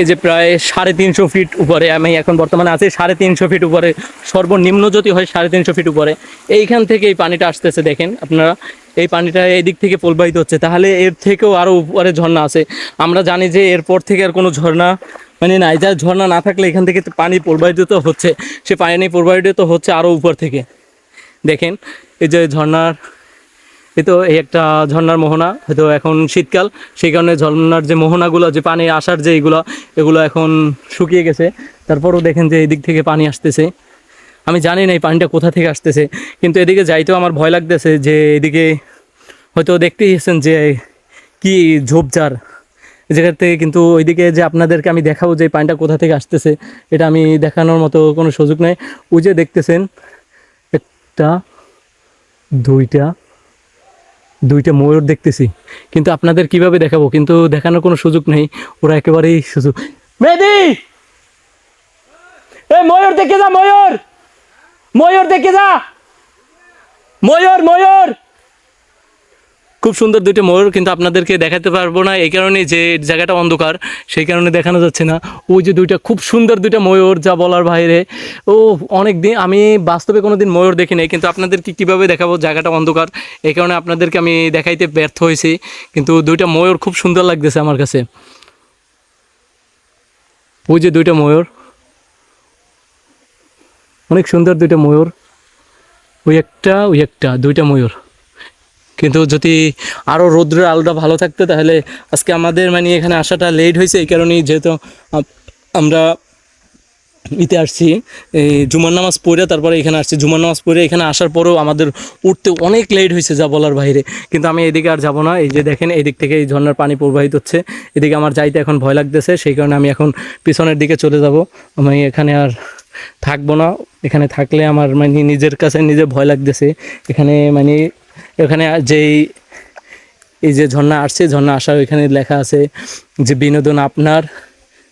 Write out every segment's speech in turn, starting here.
এই যে প্রায় সাড়ে তিনশো ফিট উপরে, আমি এখন বর্তমানে আছি সাড়ে তিনশো ফিট উপরে, সর্বনিম্ন যদি হয় সাড়ে তিনশো ফিট উপরে। এইখান থেকে এই পানিটা আসতেছে দেখেন আপনারা, এই পানিটা এই দিক থেকে প্রবাহিত হচ্ছে। তাহলে এর থেকেও আরও উপরে ঝর্ণা আছে। আমরা জানি যে এরপর থেকে আর কোনো ঝর্ণা মানে নাই। যা ঝর্ণা না থাকলে এখান থেকে পানি প্রবাহিত হচ্ছে। সে পানি প্রবাহিত হচ্ছে আরও উপর থেকে। দেখেন, এই যে ঝর্ণার তো এই একটা ঝর্নার মোহনা হয়তো এখন শীতকাল, সেই কারণে ঝর্ণার যে মোহনাগুলো, যে পানি আসার যে এইগুলো এগুলো এখন শুকিয়ে গেছে। তারপরও দেখেন যে এদিক থেকে পানি আসতেছে। আমি জানি না এই পানিটা কোথা থেকে আসতেছে, কিন্তু এদিকে যাইতেও আমার ভয় লাগতেছে যে এদিকে হয়তো দেখতেই এসেছেন যে কি ঝোপঝাড়। জায়গা থেকে কিন্তু ওইদিকে যে আপনাদেরকে আমি দেখাবো যে পানিটা কোথা থেকে আসতেছে, এটা আমি দেখানোর মতো কোনো সুযোগ নেই। ওই যে দেখতেছেন, একটা, দুইটা দুইটা ময়ূর দেখতেছি। কিন্তু আপনাদের কীভাবে দেখাবো? কিন্তু দেখানোর কোনো সুযোগ নেই। ওরা একেবারেই সুযোগ মেদি এ, ময়ূর দেখে যা, ময়ূর! ময়ূর দেখে যা! ময়ূর ময়ূর! খুব সুন্দর দুইটা ময়ূর কিন্তু আপনাদেরকে দেখাতে পারব না। এই কারণে যে জায়গাটা অন্ধকার, সেই কারণে দেখানো যাচ্ছে না। ওই যে দুইটা খুব সুন্দর দুইটা ময়ূর, যা বলার বাইরে। ও অনেক দিন আমি বাস্তবে কোনো দিন ময়ূর দেখি নাই, কিন্তু আপনাদেরকে কীভাবে দেখাবো জায়গাটা অন্ধকার, এই কারণে আপনাদেরকে আমি দেখাইতে ব্যর্থ হয়েছি। কিন্তু দুইটা ময়ূর খুব সুন্দর লাগতেছে আমার কাছে। ওই যে দুইটা ময়ূর। অনেক সুন্দর দুইটা ময়ূর। ওই একটা ওই একটা, দুইটা ময়ূর। কিন্তু যদি আরও রৌদ্রের আলোটা ভালো থাকতো, তাহলে আজকে আমাদের মানে এখানে আসাটা লেট হয়েছে, এই কারণেই যেহেতু আমরা ইতে আসছি। এই জুমার নামাজ পড়ে তারপরে এখানে আসছি। জুমার নামাজ পড়ে এখানে আসার পরেও আমাদের উঠতে অনেক লেট হয়েছে যা বলার বাইরে। কিন্তু আমি এদিকে আর যাব না। এই যে দেখেন এই দিক থেকে এই ঝর্নার পানি প্রবাহিত হচ্ছে। এদিকে আমার যাইতে এখন ভয় লাগতেছে, সেই কারণে আমি এখন পিছনের দিকে চলে যাব। আমি এখানে আর থাকব না। এখানে থাকলে আমার মানে নিজের কাছে নিজে ভয় লাগতেছে। এখানে মানে এখানে যেই এই যে ঝর্ণা আসছে, ঝর্ণা আসার এখানে লেখা আছে যে, বিনোদন আপনার,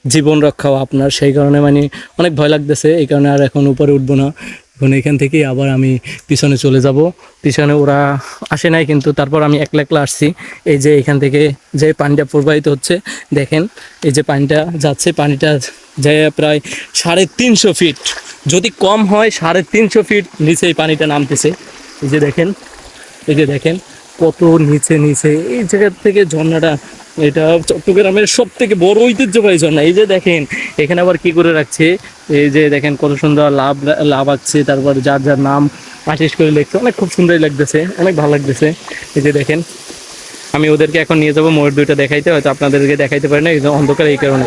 জীবন রক্ষাও আপনার। সেই কারণে মানে অনেক ভয় লাগতেছে, এই কারণে আর এখন উপরে উঠবো না। এখন এখান থেকে আবার আমি পিছনে চলে যাব। পিছনে ওরা আসে নাই, কিন্তু তারপর আমি একলা একলা আসছি। এই যে এখান থেকে যে পানিটা প্রবাহিত হচ্ছে, দেখেন, এই যে পানিটা যাচ্ছে, পানিটা যায় প্রায় সাড়ে তিনশো ফিট। যদি কম হয়, সাড়ে তিনশো ফিট নিচে এই পানিটা নামতেছে। এই যে দেখেন এই যে দেখেন কত নিচে নিচে, এই জায়গা থেকে ঝর্ণাটা, এটা চট্টগ্রামের সব থেকে বড় ঐতিহ্যবাহী ঝর্ণা। এই যে দেখেন, এখানে আবার কি করে রাখছে? এই যে দেখেন, কত সুন্দর লাভ লাভ আছে, তারপর যার যার নাম আশিস করে লিখছে। অনেক খুব সুন্দরই লাগতেছে, অনেক ভালো লাগতেছে। এই যে দেখেন, আমি ওদেরকে এখন নিয়ে যাব ময়ূর দুইটা দেখাইতে, হয়তো আপনাদেরকে দেখাইতে পারি না অন্ধকার এই কারণে।